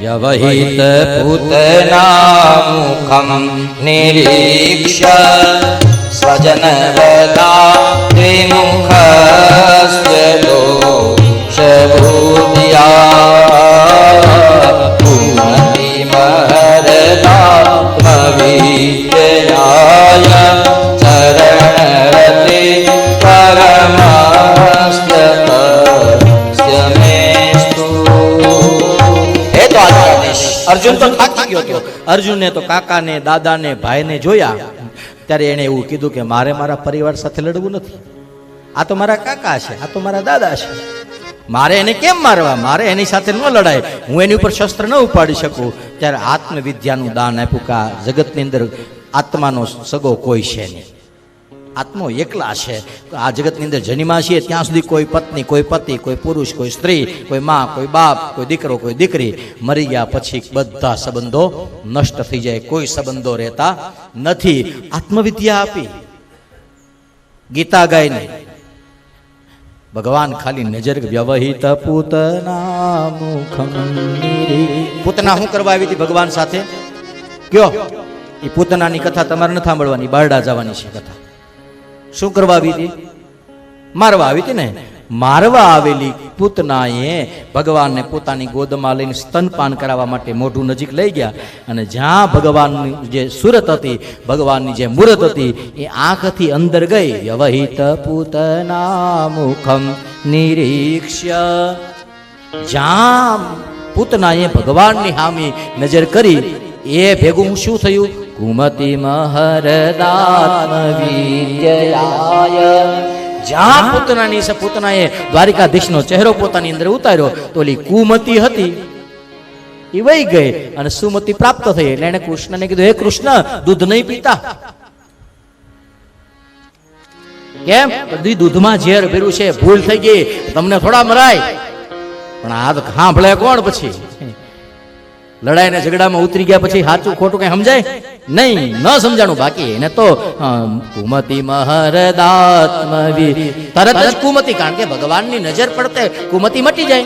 વ્યવહિત પૂતનામુખમ નિરીક્ષ્ય સ્વજન વદા અર્જુન તો થાકી ગયો હતો. અર્જુનને તો કાકાને, દાદાને, ભાઈને જોયા. ત્યારે એણે એવું કીધું કે મારે મારા પરિવાર સાથે લડવું નથી. આ તો મારા કાકા છે, આ તો મારા દાદા છે. મારે એને કેમ મારવા? મારે એની સાથે ન લડાય. હું એની ઉપર શસ્ત્ર ન ઉપાડી શકું. ત્યારે આત્મવિદ્યાનું દાન આપ્યું કે આ જગતની અંદર આત્માનો સગો કોઈ છે નહીં. આત્મો એકલા છે. આ જગતની અંદર જન્મા છીએ, ત્યાં સુધી કોઈ પત્ની, કોઈ પતિ, કોઈ પુરુષ, કોઈ સ્ત્રી, કોઈ માં, કોઈ બાપ, કોઈ દીકરો, કોઈ દીકરી મરી ગયા પછી બધા સંબંધો નષ્ટ થઈ જાય. કોઈ સંબંધો રહેતા નથી. આત્મવિદ્યા આપી. ગીતા ગાઈને ભગવાન ખાલી નજર વ્યવહિત પૂતના મુખમ પૂતના શું કરવા આવી હતી ભગવાન સાથે? કયો? એ પૂતનાની કથા તમારે નથી સાંભળવાની બારડા જવાની છે કથા. શું કરવા આવી હતી? મારવા આવી હતી ને? મારવા આવેલી પૂતનાએ ભગવાનને પોતાની ગોદમાં લઈને સ્તનપાન કરાવવા માટે મોઢું નજીક લઈ ગયા અને જ્યાં ભગવાનની જે સુરત હતી, ભગવાનની જે મૂરત હતી, એ આંખથી અંદર ગઈ. વ્યવહિત પૂતના મુખમ નિરીક્ષ્ય જ્યાં પૂતનાએ ભગવાનની હામી નજર કરી એ ભેગું શું થયું? કુમતી મહરદાત્મવિજયાય જ્યાં પૂતનાની છે પૂતનાએ દ્વારિકાધીશનો ચહેરો પોતાની અંદર ઉતાર્યો તો ઓલી કુમતી હતી. એ વહી ગઈ અને સુમતિ પ્રાપ્ત થઈ એટલે એને કૃષ્ણને કીધું હે કૃષ્ણ દૂધ નહીં પીતા. કેમ? દૂધમાં ઝેર ભેરું છે ભૂલ થઈ ગઈ તમને થોડા મરાય. પણ આ તો સાંભળે કોણ પછી? લડાઈ ને ઝઘડામાં ઉતરી ગયા પછી સાચું ખોટું કઈ સમજાય? નહીં, ન સમજાણું. બાકી એને તો કુમતી મહરદાત્મવી તરત જ કુમતી, કારણ કે ભગવાનની નજર પડતે કુમતી મટી જાય.